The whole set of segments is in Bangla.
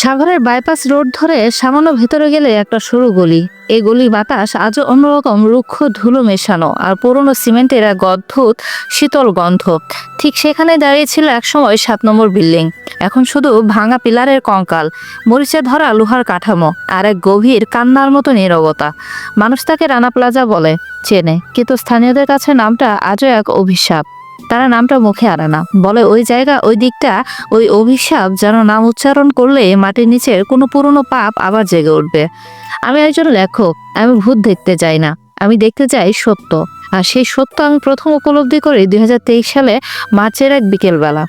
সাভারের বাইপাস রোড ধরে সামান্য ভেতরে গেলে একটা সরু গলি। এই গলির বাতাস আজও অন্যরকম রুক্ষ ধুলো মেশানো আর পুরনো সিমেন্টের এক অদ্ভুত শীতল গন্ধ। ঠিক সেখানে দাঁড়িয়েছিল একসময় সাত নম্বর বিল্ডিং। এখন শুধু ভাঙা পিলারের কঙ্কাল, মরিচে ধরা লোহার কাঠামো আর এক গভীর কান্নার মতো নীরবতা। মানুষ তাকে রানা প্লাজা বলে, চেনে, কিন্তু স্থানীয়দের কাছে নামটা আজও এক অভিশাপ। তারা নামটা মুখে আনে না। বলে ওই জায়গা, ওই দিকটা, ওই অভিশাপ যেন নাম উচ্চারণ করলে মাটির নিচের কোনো পুরনো পাপ আবার জেগে উঠবে। আমি একজন লেখক, আমি ভূত দেখতে যাই না। আমি দেখতে চাই সত্য। আর সেই সত্য আমি প্রথম উপলব্ধি করি দু হাজার তেইশ সালে মার্চের এক বিকেলবেলা।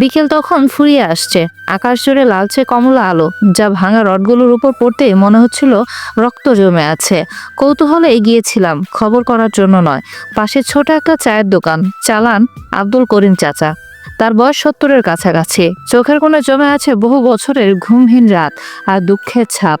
বিকেল তখন ফুরিয়ে আসছে। আকাশ জুড়ে লালচে কমলা আলো, যা ভাঙা রডগুলোর উপর পড়তেই মনে হচ্ছিল রক্ত জমে আছে। কৌতূহলে এগিয়েছিলাম, খবর করার জন্য নয়। পাশে ছোট একটা চায়ের দোকান, চালান আব্দুল করিম চাচা। তার বয়স সত্তরের কাছাকাছি। চোখের কোণে জমে আছে বহু বছরের ঘুমহীন রাত আর দুঃখের ছাপ।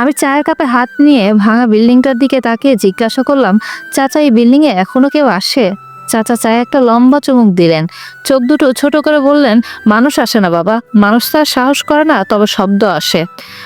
আমি চায়ের কাপে হাত নিয়ে ভাঙা বিল্ডিংটার দিকে তাকিয়ে জিজ্ঞাসা করলাম, চাচা, এই বিল্ডিংয়ে এখনও কেউ আসে? চাচা চায়ে একটা লম্বা চুমুক দিলেন। চোখ দুটো ছোট করে বললেন, মানুষ আসে না বাবা। মানুষ তার সাহস করে না, তবে শব্দ আসে।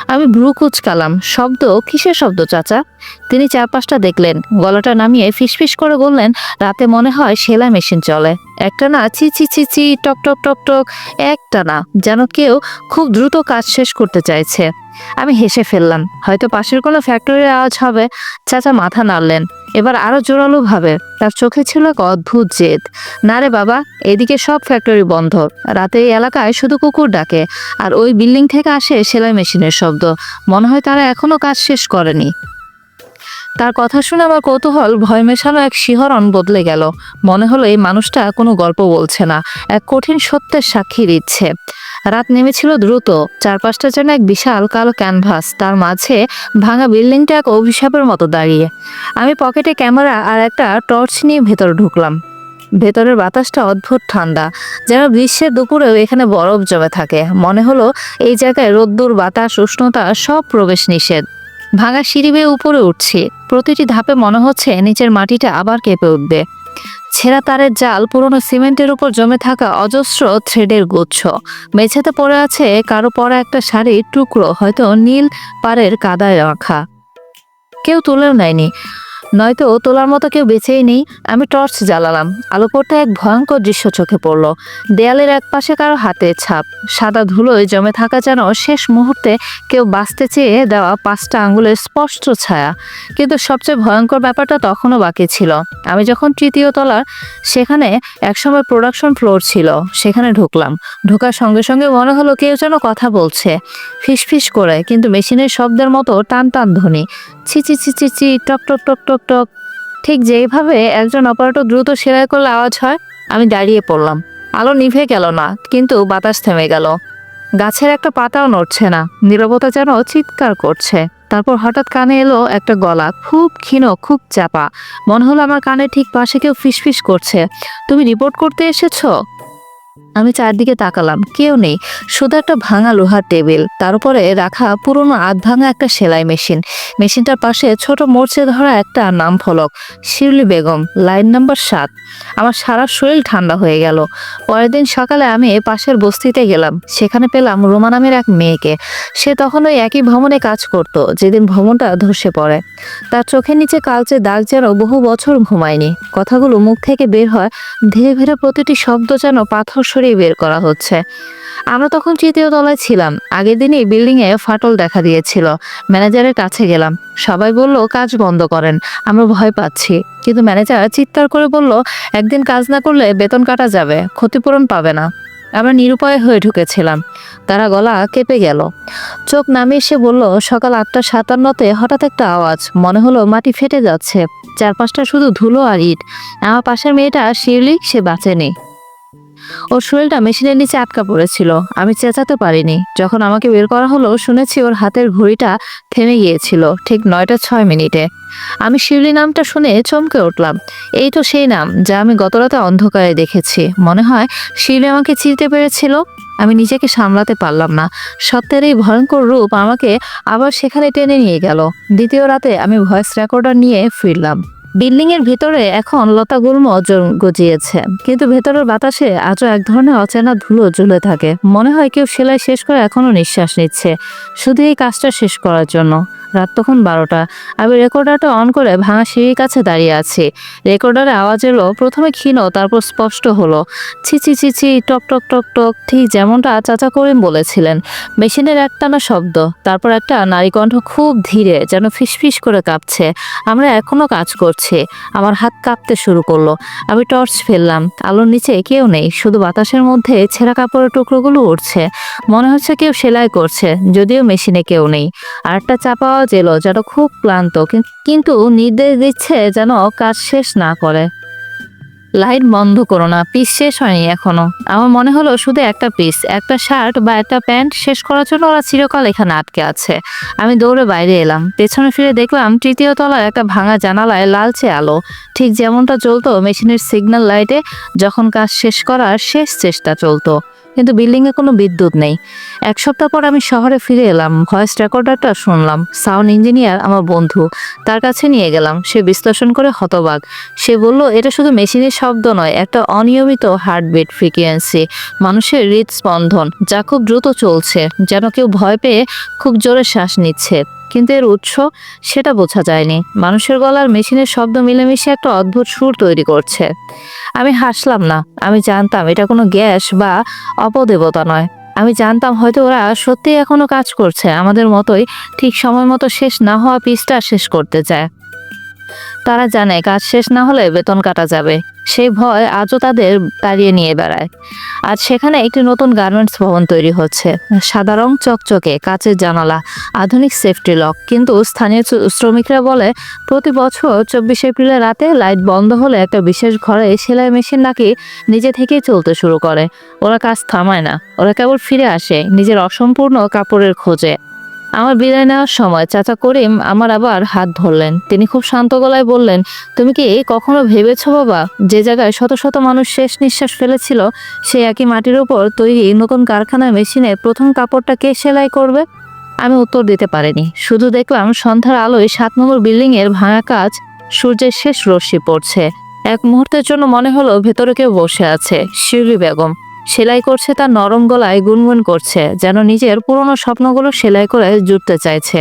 আমি ভ্রু কুচকালাম। শব্দ? কিসের শব্দ চাচা? তিনি চারপাশটা দেখলেন। গলাটা নামিয়ে ফিসফিস করে বললেন, রাতে মনে হয় সেলাই মেশিন চলে। একটা না চি চি চি চি টক টক টক টক, একটা না, যেন কেউ খুব দ্রুত কাজ শেষ করতে চাইছে। আমি হেসে ফেললাম। হয়তো পাশের কোনো ফ্যাক্টরির আওয়াজ হবে। চাচা মাথা নাড়লেন। এবার আরও জোরালো ভাবে তার চোখে ছিল এক অদ্ভুত জেদ। না রে বাবা, এদিকে সব ফ্যাক্টরি বন্ধ। রাতে এই এলাকায় শুধু কুকুর ডাকে, আর ওই বিল্ডিং থেকে আসে সেলাই মেশিনের শব্দ। মনে হয় তারা এখনও কাজ শেষ করেনি। তার কথা শুনে আমার কৌতূহল ভয় মেশানো এক শিহরণ বদলে গেল। মনে হলো এই মানুষটা কোনো গল্প বলছে না, এক কঠিন সত্যের সাক্ষী দিচ্ছে। রাত নেমেছিল দ্রুত, চারপাশটা যেন এক বিশাল কালো ক্যানভাস, তার মাঝে ভাঙা বিল্ডিংটা এক অভিশাপের মতো দাঁড়িয়ে। আমি পকেটে ক্যামেরা আর একটা টর্চ নিয়ে ভেতরে ঢুকলাম। ভেতরের বাতাসটা অদ্ভুত ঠান্ডা, যেন গ্রীষ্মের দুপুরেও এখানে বরফ জমে থাকে। মনে হলো এই জায়গায় রোদ্দুর, বাতাস, উষ্ণতা সব প্রবেশ নিষেধ। ভাঙা সিঁড়ি বেয়ে উপরে উঠছি। প্রতিটি ধাপে মনে হচ্ছে নিচের মাটিটা আবার কেঁপে উঠবে। ছেঁড়া তারের জাল পুরনো সিমেন্টের উপর জমে থাকা অজস্র থ্রেডের গুচ্ছ। মেঝেতে পড়ে আছে কারও পরা একটা শাড়ির টুকরো, হয়তো নীল পাড়ের কাদায় রাখা। কেউ তুলেও নেয়নি। নয়তো তোলার মতো কেউ বেঁচেই নেই, আমি টর্চ জ্বালালাম। আলো পড়তে এক ভয়ঙ্কর দৃশ্য চোখে পড়ল। দেয়ালের এক পাশে কারও হাতের ছাপ, সাদা ধুলোয় জমে থাকা যেন শেষ মুহূর্তে কেউ বাঁচতে চেয়ে দেওয়া পাঁচটা আঙুলের স্পষ্ট ছায়া। কিন্তু সবচেয়ে ভয়ঙ্কর ব্যাপারটা তখনও বাকি ছিল। আমি যখন তৃতীয় তলার, সেখানে একসময় প্রোডাকশন ফ্লোর ছিল, সেখানে ঢুকলাম। ঢোকার সঙ্গে সঙ্গে মনে হলো কেউ যেন কথা বলছে। ফিসফিস করে, কিন্তু মেশিনের শব্দের মতো টান টান ধ্বনি। ছি ছি ছি ছি ছি, টক টক টক টক টক। ঠিক যেইভাবে একজন অপারেটর দ্রুত সেলাই করলে আওয়াজ হয়, আমি দাঁড়িয়ে পড়লাম। আলো নিভে গেল না, কিন্তু বাতাস থেমে গেল। গাছের একটা পাতাও নড়ছে না, নীরবতা যেন চিৎকার করছে। তারপর হঠাৎ কানে এলো একটা গলা, খুব ক্ষীণ, খুব চাপা। মনে হলো আমার কানে ঠিক পাশে কেউ ফিসফিস করছে। তুমি রিপোর্ট করতে এসেছ? আমি চারদিকে তাকালাম, কেউ নেই। শুধু একটা ভাঙা লোহার টেবিল, তার উপরে রাখা পুরনো আধ ভাঙা একটা সেলাই মেশিন। মেশিনটার পাশে ছোট মোর্চে ধরা একটা নাম ফলক শিউলি বেগম, লাইন নাম্বার সাত। আমার সারা শরীর ঠান্ডা হয়ে গেল। পরের দিন সকালে আমি পাশের বস্তিতে গেলাম। সেখানে পেলাম রোমা নামের এক মেয়েকে। সে তখন ওই একই ভবনে কাজ করত, যেদিন ভ্রমণটা ধসে পড়ে। তার চোখের নিচে কালচে দাগ যেন বহু বছর ঘুমায়নি। কথাগুলো মুখ থেকে বের হয়, ধীরে ধীরে প্রতিটি শব্দ যেন পাথর বের করা হচ্ছে। আমরা তখন তৃতীয় তলায় ছিলাম। আগের দিনই বিল্ডিং এ ফাটল দেখা দিয়েছিল। ম্যানেজারের কাছে গেলাম। সবাই বলল, কাজ বন্ধ করেন। আমরা ভয় পাচ্ছি। কিন্তু ম্যানেজার চিৎকার করে বলল, একদিন কাজ না করলে বেতন কাটা যাবে। ক্ষতিপূরণ পাবে না। আমরা নিরুপায় হয়ে ঢুকেছিলাম। তারা গলা কেঁপে গেল। চোখ নামিয়ে সে বলল, সকাল আটটা সাতান্নতে হঠাৎ একটা আওয়াজ। মনে হলো মাটি ফেটে যাচ্ছে। চারপাশটা শুধু ধুলো আর ইট। আমার পাশের মেয়েটা শিরলি সে বাঁচেনি। ওর শরীরটা মেশিনের নিচে আটকা পড়েছিল। আমি চেঁচাতে পারিনি। যখন আমাকে বের করা হলো, শুনেছি ওর হাতের ঘড়িটা থেমে গিয়েছিল ঠিক নয়টা ছয় মিনিটে। আমি শিউলি নামটা শুনে চমকে উঠলাম। এই তো সেই নাম, যা আমি গতরাতে অন্ধকারে দেখেছি। মনে হয় শিউলি আমাকে চিনতে পেরেছিল। আমি নিজেকে সামলাতে পারলাম না। সত্যের এই ভয়ঙ্কর রূপ আমাকে আবার সেখানে টেনে নিয়ে গেল। দ্বিতীয় রাতে আমি ভয়েস রেকর্ডার নিয়ে ফিরলাম। বিল্ডিং এর ভিতরে এখন লতা গুল্ম গজিয়েছে। কিন্তু ভেতরের বাতাসে আজও এক ধরনের অচেনা ধুলো ঝুলে থাকে। মনে হয় কেউ সেলাই শেষ করে এখনও নিঃশ্বাস নিচ্ছে। শুধু এই কাজটা শেষ করার জন্য। রাত তখন বারোটা। আমি রেকর্ডারটা অন করে ভাঙা সিঁড়ির কাছে দাঁড়িয়ে আছি। রেকর্ডারে আওয়াজ এলো, প্রথমে ক্ষীণ, তারপর স্পষ্ট হলো। ছি ছি ছি ছি, টক টক টক টক, ঠিক যেমনটা চাচা করিম বলেছিলেন। মেশিনের একটানা শব্দ, তারপর একটা নারী কণ্ঠ খুব ধীরে যেন ফিসফিস করে কাঁপছে। আমরা এখনও কাজ করছি। আমার হাত কাঁপতে শুরু করল। আমি টর্চ ফেললাম। আলোর নিচে কেউ নেই, শুধু বাতাসের মধ্যে ছেঁড়া কাপড়ের টুকরোগুলো উঠছে মনে হচ্ছে কেউ সেলাই করছে, যদিও মেশিনে কেউ নেই। আর একটা চাপা আওয়াজ এলো যেন খুব ক্লান্ত কিন্তু নির্দেশ দিচ্ছে যেন কাজ শেষ না করে। লাইট বন্ধ করো না, পিস শেষ হয়নি এখনও। আমার মনে হলো শুধু একটা পিস, একটা শার্ট বা একটা প্যান্ট শেষ করার জন্য ওরা চিরকাল এখানে আটকে আছে। আমি দৌড়ে বাইরে এলাম, পেছনে ফিরে দেখলাম তৃতীয় তলায় একটা ভাঙা জানালায় লালচে আলো। ঠিক যেমনটা চলতো, মেশিনের সিগন্যাল লাইটে যখন কাজ শেষ করার শেষ চেষ্টা চলতো। কিন্তু বিল্ডিংয়ে কোনো বিদ্যুৎ নেই। এক সপ্তাহ পর আমি শহরে ফিরে এলাম, ভয়েস রেকর্ডারটা শুনলাম। সাউন্ড ইঞ্জিনিয়ার আমার বন্ধু, তার কাছে নিয়ে গেলাম। সে বিশ্লেষণ করে হতবাক। সে বলল, এটা শুধু মেশিনের শব্দ নয়, একটা অনিয়মিত হার্টবিট ফ্রিকুয়েন্সি, মানুষের হৃদস্পন্দন, যা খুব দ্রুত চলছে, যেন কেউ ভয় পেয়ে খুব জোরে শ্বাস নিচ্ছে। কিন্তু এর উৎস সেটা বোঝা যায়নি। মানুষের গলার মেশিনের শব্দ মিলেমিশে একটা অদ্ভুত সুর তৈরি করছে। আমি হাসলাম না। আমি জানতাম এটা কোনো গ্যাস বা অপদেবতা নয়। আমি জানতাম হয়তো ওরা সত্যিই এখনও কাজ করছে। আমাদের মতোই ঠিক সময় মতো শেষ না হওয়া পিসটা শেষ করতে চায়। তারা জানে কাজ শেষ না হলে বেতন কাটা যাবে। সেই ভয় আজও তাদের তাড়িয়ে নিয়ে বেড়ায়। আর সেখানে একটি নতুন গার্মেন্টস ভবন তৈরি হচ্ছে। সাদা রং চকচকে, কাচের জানালা, আধুনিক সেফটি লক। কিন্তু স্থানীয় শ্রমিকরা বলে, প্রতি বছর চব্বিশ এপ্রিলের রাতে লাইট বন্ধ হলে একটা বিশেষ ঘরে সেলাই মেশিন নাকি নিজে থেকেই চলতে শুরু করে। ওরা কাজ থামায় না। ওরা কেবল ফিরে আসে নিজের অসম্পূর্ণ কাপড়ের খোঁজে। আমার বিদায় নেওয়ার সময় চাচা করিম আমার আবার হাত ধরলেন। তিনি খুব শান্ত গলায় বললেন, তুমি কি কখনো ভেবেছো বাবা, যে জায়গায় শত শত মানুষ শেষ নিঃশ্বাস ফেলেছিল, সেই একই মাটির উপর তৈরি নতুন কারখানার মেশিনে প্রথম কাপড়টা কে সেলাই করবে? আমি উত্তর দিতে পারিনি। শুধু দেখলাম সন্ধ্যার আলোয় সাত নম্বর বিল্ডিং এর ভাঙা কাজ, সূর্যের শেষ রশ্মি পড়ছে। এক মুহূর্তের জন্য মনে হলো ভেতরে কেউ বসে আছে, শিউলি বেগম। সেলাই করছে তার নরম গলায় গুনগুন করছে, যেন নিজের পুরনো স্বপ্নগুলো সেলাই করে জুটতে চাইছে।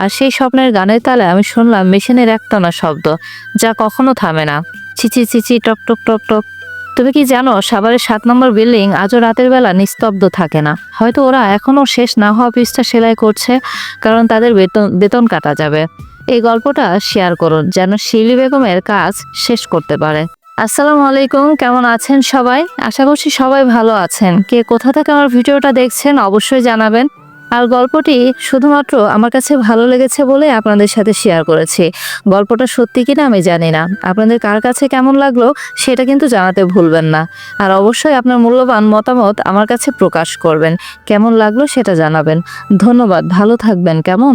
আর সেই স্বপ্নের গানের তালে আমি শুনলাম মেশিনের একটানা শব্দ, যা কখনো থামে না। চিচি চিচি টক টক টক টক তুমি কি জানো, সাভারের সাত নম্বর বিল্ডিং আজও রাতের বেলা নিস্তব্ধ থাকে না। হয়তো ওরা এখনও শেষ না হওয়া পিসটা সেলাই করছে, কারণ তাদের বেতন বেতন কাটা যাবে। এই গল্পটা শেয়ার করুন, যেন শিলি বেগমের কাজ শেষ করতে পারে। আসসালামু আলাইকুম, কেমন আছেন সবাই? আশা করছি সবাই ভালো আছেন। কে কোথা থেকে আমার ভিডিওটা দেখছেন অবশ্যই জানাবেন। আর গল্পটি শুধুমাত্র আমার কাছে ভালো লেগেছে বলে আপনাদের সাথে শেয়ার করেছি। গল্পটা সত্যি কিনা আমি জানি না। আপনাদের কার কাছে কেমন লাগল সেটা কিন্তু জানাতে ভুলবেন না। আর অবশ্যই আপনার মূল্যবান মতামত আমার কাছে প্রকাশ করবেন। কেমন লাগল সেটা জানাবেন। ধন্যবাদ, ভালো থাকবেন, কেমন?